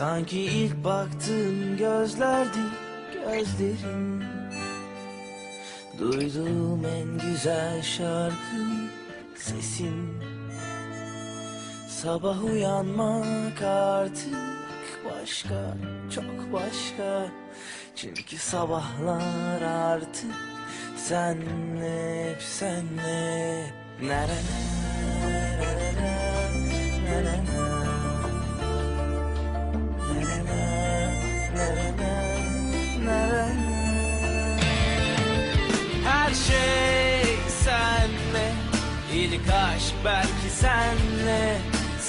Sanki ilk baktığım gözlerdi gözlerin Duyduğum en güzel şarkı sesin. Sabah uyanmak artık başka, çok başka. Çünkü sabahlar artık senle, hep senle. Na na na, na İlk aşk belki senle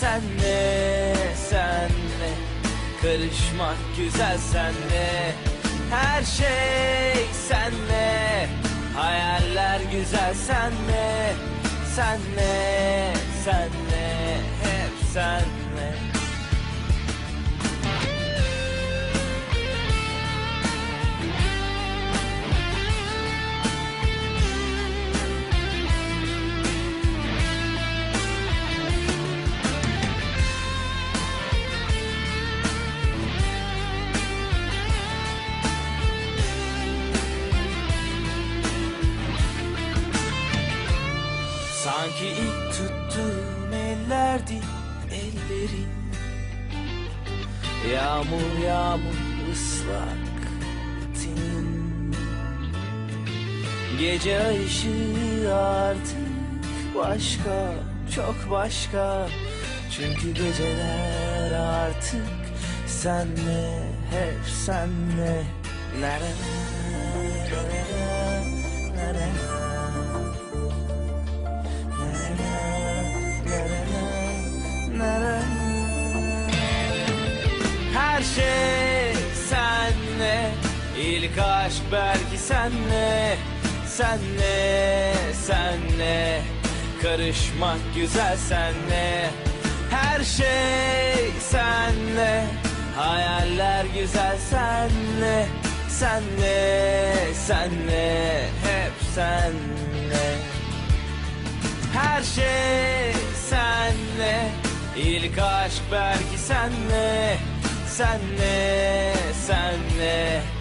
Senle, senle. Karışmak güzel senle. Her şey senle. Hayaller güzel senle. Senle, senle. Hep senle ellerdi ellerin Yağmur yağmur ıslak tenin Gece ışığı artık başka çok başka. Çünkü geceler artık senle hep senle. Na İlk aşk belki senle Senle, senle. Karışmak güzel senle. Her şey senle. Hayaller güzel senle Senle, senle. Hep senle. Her şey senle. İlk aşk belki senle Senle, senle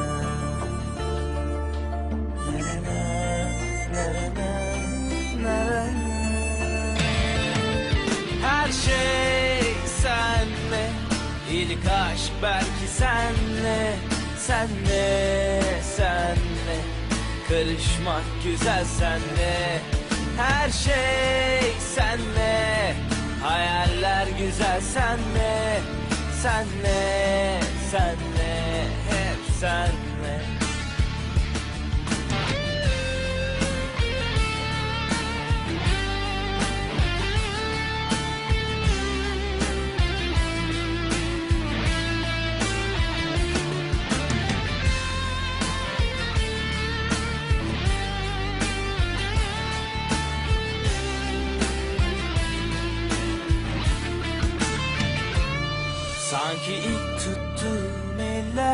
Şey senle İlk aşk belki senle Senle, senle. Karışmak güzel senle Her şey senle. Hayaller güzel senle Senle, senle. Hep senle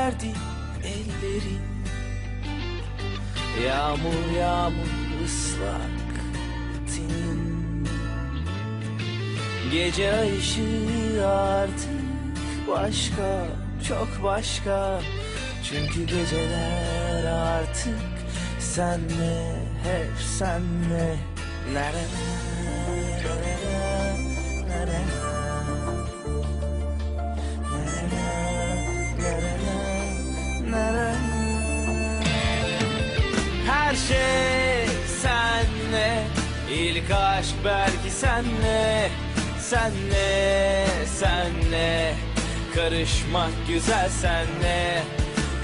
ellerdi ellerin Yağmur yağmur ıslak tenin Gece ışığı artık başka çok başka. Çünkü geceler artık senle hep senle. Na senle İlk aşk belki senle Senle, senle. Karışmak güzel senle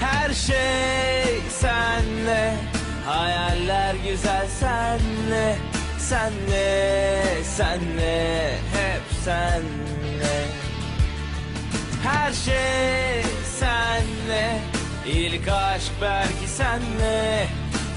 Her şey senle. Hayaller güzel senle Senle, senle Hep senle. Her şey senle İlk aşk belki senle